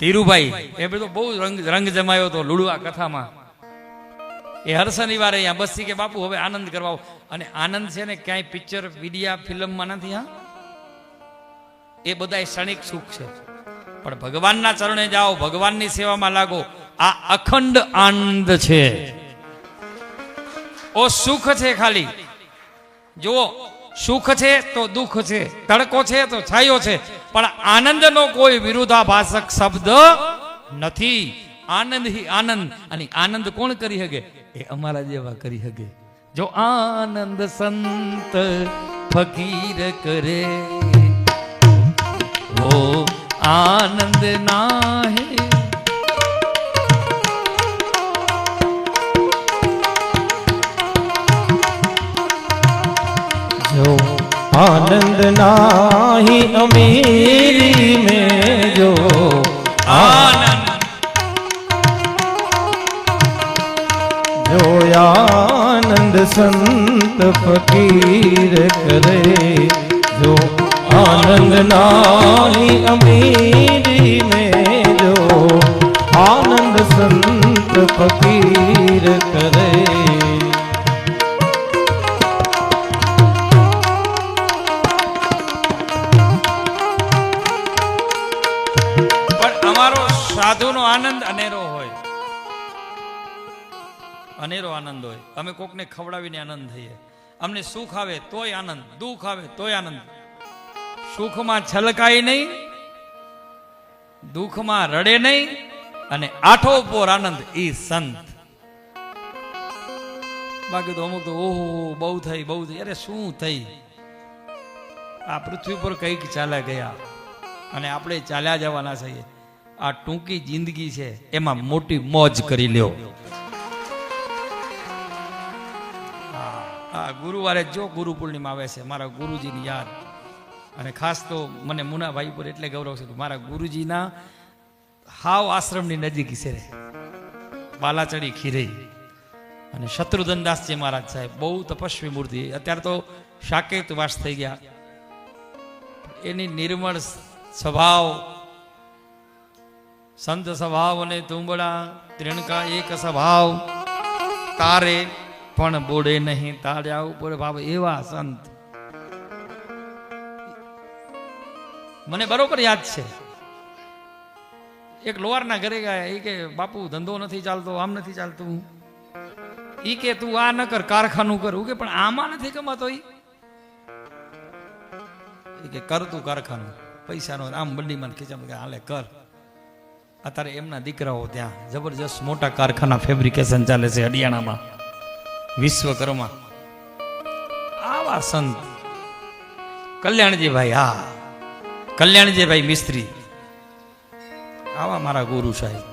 ધીરુભાઈ, એ બધો બહુ રંગ રંગ જમાયો હતો લુડવા કથામાં. એ હર શનિવારે અહીંયા બસથી કે, બાપુ, હવે આનંદ કરવા અને આનંદ છે ને, ક્યાંય પિક્ચર વિડિયા ફિલ્મમાં નથી, હા? એ બધા ક્ષણિક સુખ છે. પણ ભગવાનના ચરણે જાઓ, ભગવાનની સેવામાં લાગો, આ અખંડ આનંદ છે. ઓ, સુખ છે ખાલી. જુઓ, સુખ છે તો દુઃખ છે, તડકો છે તો છાયો છે. પણ આનંદનો કોઈ વિરોધાભાસક શબ્દ નથી. આનંદ હી આનંદ. અને આનંદ કોણ કરી શકે એ અમારા જેવા કરી શકે જો આનંદ સંત ફકીર કરે, ઓ આનંદ નાહે. जो આનંદ નાહી અમીરી મે જો આનંદ. જો આનંદ સંત ફકીર કરે, જો આનંદ નાહી અમીરી મે જો આનંદ સંત ફકીર કરે. સાધુનો આનંદ અનેરો હોય. અનેરો આનંદ હોય. અમે કોકને ખવડાવીને આનંદ થઈએ. અમને સુખ આવે તોય આનંદ, દુઃખ આવે તોય આનંદ. સુખમાં છલકાય નહીં, દુઃખમાં રડે નહીં અને આઠો પોર આનંદ ઈ સંત. બાકી તો અમુક તો ઓહો, બહુ થઈ બહુ થઈ. અરે શું થઈ? આ પૃથ્વી પર કંઈક ચાલ્યા ગયા અને આપણે ચાલ્યા જવાના છીએ. આ ટૂંકી જિંદગી છે, એમાં મોટી મોજ કરી લ્યો. આ ગુરુવારે જો ગુરુ પૂર્ણિમા આવે છે, મારા ગુરુજીની યાદ. અને ખાસ તો મને મુનાભાઈ પર એટલે ગૌરવ છે મારા ગુરુજીના હાવ આશ્રમની નજીક છે બાલાચડી ખીરઈ અને શત્રુધનદાસજી મહારાજ સાહેબ, બહુ તપસ્વી મૂર્તિ. અત્યારે તો સાકેત વાસ થઈ ગયા. એની નિર્મળ સ્વભાવ સંત સ્વભાવ અને તુંબડા, ત્રિણકા એક સ્વભાવ. તારે પણ બોડે નહીં તાર્યા ઉપર ભાવ એવા સંત. મને બરોબર યાદ છે. એક લોહારના ઘરે ગયા, એ કે, બાપુ, ધંધો નથી ચાલતો, આમ નથી ચાલતું. ઈ કે, તું આ ન કર, કારખાનું કર. કે, પણ આમાં નથી કમાતો ઈ. કે, કર તું કારખાનું, પૈસાનો આમ બંડીમાં ખીચામાં હાલે, કર. અત્યારે એમના દીકરાઓ ત્યાં જબરજસ્ત મોટા કારખાના ફેબ્રિકેશન ચાલે છે હરિયાણામાં, વિશ્વકર્મા. આવા સંત. કલ્યાણજીભાઈ, હા. કલ્યાણજીભાઈ મિસ્ત્રી. આવા મારા ગુરુ સાહેબ.